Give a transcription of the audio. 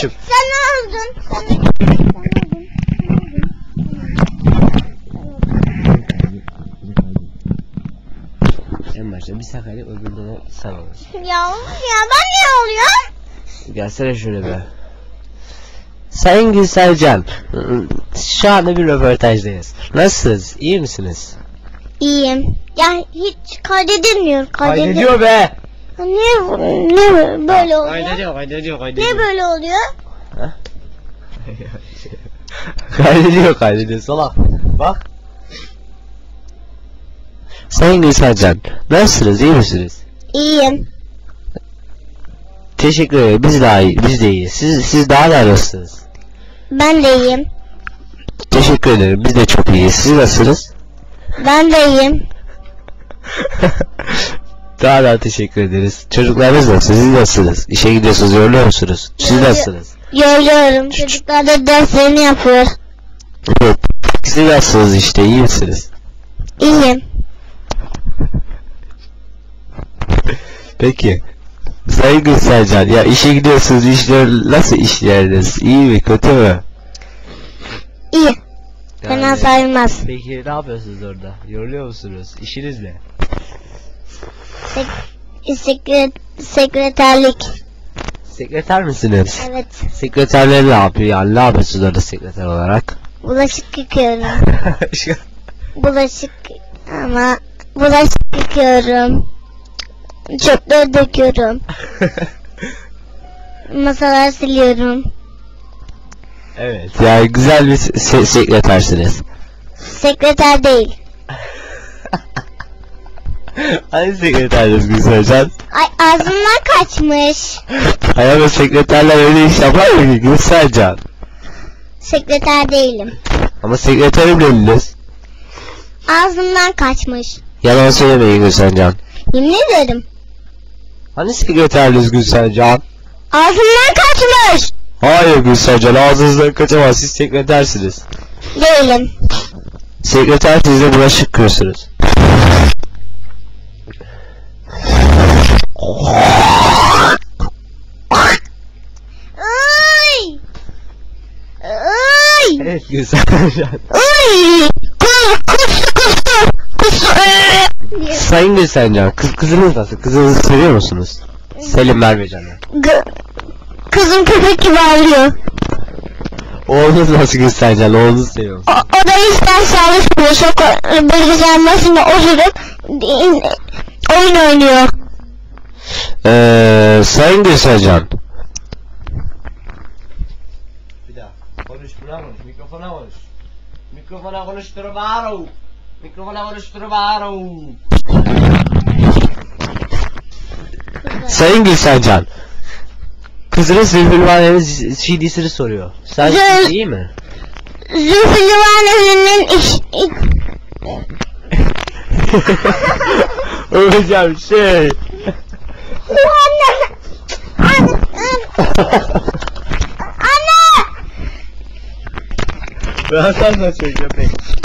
Sen öldün. Sen öldün. En başta bir öbüründe de sen olursun. Ya of ya ben ne oluyor? Gelsene şöyle be. Sayın Gülselcan, şu anda bir röportajdayız. Nasılsınız? İyi misiniz? İyiyim. Ya hiç kaydedilmiyor. Kaydediyor be. Niye, niye böyle oluyor? Kaydediyor, kaydediyor, Niye kaydediyor. böyle oluyor? kaydediyor, kaydediyor salak. Bak. Sayın Gülselcan, nasılsınız? İyi misiniz? İyiyim. Teşekkür ederim. Biz daha iyi, biz de iyiyiz. Siz, siz daha da nasılsınız? Ben de iyiyim. Teşekkür ederim. Biz de çok iyiyiz. Siz nasılsınız? Ben de iyiyim. Daha da teşekkür ederiz. Çocuklarınız nasıl? Siz nasılsınız? İşe gidiyorsunuz, yoruluyor musunuz? Siz nasılsınız? Yoruyorum. Çocuklar da derslerini yapıyor. Evet. Siz nasılsınız işte? iyi misiniz? İyiyim. Peki. Sayın Gülselcan, ya işe gidiyorsunuz, işler nasıl işleriniz? İyi mi, kötü mü? İyi. Fena sayılmaz. Peki ne yapıyorsunuz orada? Yoruluyor musunuz? İşiniz ne? Sek sekret sekreterlik. Sekreter misiniz? Evet. Sekreterler ne yapıyor yani? Ne yapıyorsunuz sekreter olarak? Bulaşık yıkıyorum. Bulaşık ama bulaşık yıkıyorum. Çöpleri döküyorum. Masalar siliyorum. evet. Yani güzel bir se- sekretersiniz. Sekreter değil. Hangi sekreteriniz Gülselcan? Ay ağzımdan kaçmış. Hayır sekreterler öyle iş yapar mı ki Gülselcan? Sekreter değilim. Ama sekreterim dediniz. Ağzımdan kaçmış. Yalan söylemeyin Gülselcan. Yemin ederim. Hani sekreteriniz Gülselcan? Ağzımdan kaçmış. Hayır Gülselcan ağzınızdan kaçamaz siz sekretersiniz. Değilim. Sekreter siz de bulaşık yıkıyorsunuz. Ay! Ay! Evet Gülselcan. Ay! Kus, kustu, kustu, kustu. Diye. Sayın Gülselcan kız kızınız nasıl? Kızınızı seviyor musunuz? Selim Mervecan'ı. Kızım köpek gibi ağlıyor. Oğlunuz nasıl Gülselcan? Oğlunuzu seviyor musunuz? O, o da hiç ders çalışmıyor. Çok bilgisayar başında oturup in- oyun oynuyor. Sayın Gülselcan. Bir daha. Konuş buna konuş. Mikrofona konuş. Mikrofona konuştur baro. Mikrofona konuştur baro. Sayın Gülselcan. Kızınız Zülfülvane'nin CD'sini soruyor. Sen Zül- iyi mi? Zülfü Livaneli'nin iş... iş- Hocam şey. Anne! Anne! Anne! Ben sen nasıl köpek?